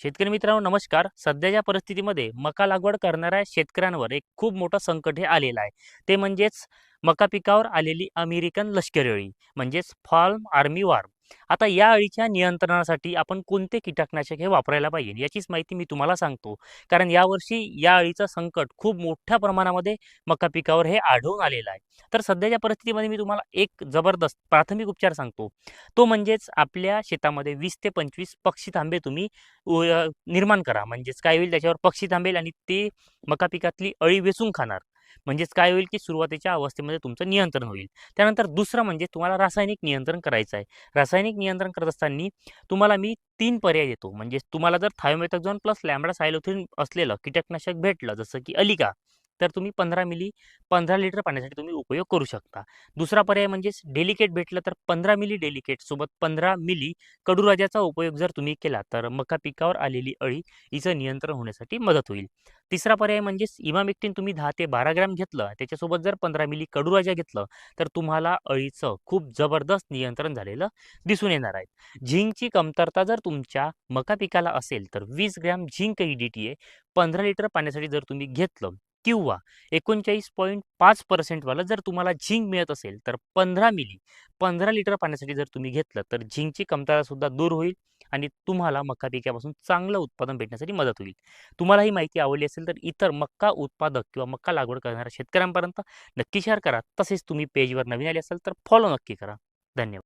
शेतकरी मित्रांनो नमस्कार. सध्याच्या परिस्थितीमध्ये मका लागवड करणाऱ्या शेतकऱ्यांवर एक खूप मोठं संकट हे आलेलं आहे. ते म्हणजेच मका पिकावर आलेली अमेरिकन लष्करी अळी म्हणजेच फॉर्म आर्मी वार्म. आता या अळीच्या नियंत्रणासाठी आपण कोणते कीटकनाशक हे वापरायला पाहिजे? याचीच माहिती मी तुम्हाला सांगतो. कारण यावर्षी या अळीचं संकट खूप मोठ्या प्रमाणामध्ये मका पिकावर हे आढळून आलेलं आहे. तर सध्याच्या परिस्थितीमध्ये मी तुम्हाला एक जबरदस्त प्राथमिक उपचार सांगतो. तो म्हणजेच आपल्या शेतामध्ये वीस ते पंचवीस पक्षी थांबे तुम्ही निर्माण करा. म्हणजेच काय होईल? त्याच्यावर पक्षी थांबेल आणि ते मका पिकातली अळी वेचून खाणार. म्हणजेच काय होईल की सुरुवातीच्या अवस्थेमध्ये तुमचं नियंत्रण होईल. त्यानंतर दुसरं म्हणजे तुम्हाला रासायनिक नियंत्रण करायचं आहे. रासायनिक नियंत्रण करत असताना तुम्हाला मी तीन पर्याय देतो. म्हणजे तुम्हाला जर थायोमेथॉक्झॉन प्लस लॅमडा सायलोथिन असलेलं कीटकनाशक भेटलं जसं की अलिका तर तुम्ही पंधरा मिली पंधरा लिटर पाण्यासाठी तुम्ही उपयोग करू शकता. दुसरा पर्याय म्हणजेच डेलिकेट भेटलं तर पंधरा मिली डेलिकेट सोबत पंधरा मिली कडूराजाचा उपयोग जर तुम्ही केला तर मका पिकावर आलेली अळी हिचं नियंत्रण होण्यासाठी मदत होईल. तिसरा पर्याय म्हणजेच इमामेक्टिन तुम्ही दहा ते बारा ग्रॅम घेतलं त्याच्यासोबत जर पंधरा मिली कडूराजा घेतलं तर तुम्हाला अळीचं खूप जबरदस्त नियंत्रण झालेलं दिसून येणार आहे. झिंकची कमतरता जर तुमच्या मका पिकाला असेल तर वीस gram zinc E D T A पंधरा लिटर पाण्यासाठी जर तुम्ही घेतलं किंवा एकोणचाळीस पॉईंट पाच पर्सेंटवालं जर तुम्हाला झिंक मिळत असेल तर पंधरा मिली पंधरा लिटर पाण्यासाठी जर तुम्ही घेतलं तर झिंकची कमतरतासुद्धा दूर होईल आणि तुम्हाला मका पिकापासून चांगलं उत्पादन भेटण्यासाठी मदत होईल. तुम्हाला ही माहिती आवडली असेल तर इतर मक्का उत्पादक किंवा मक्का लागवड करणाऱ्या शेतकऱ्यांपर्यंत नक्की शेअर करा. तसेच तुम्ही पेजवर नवीन आले असाल तर फॉलो नक्की करा. धन्यवाद.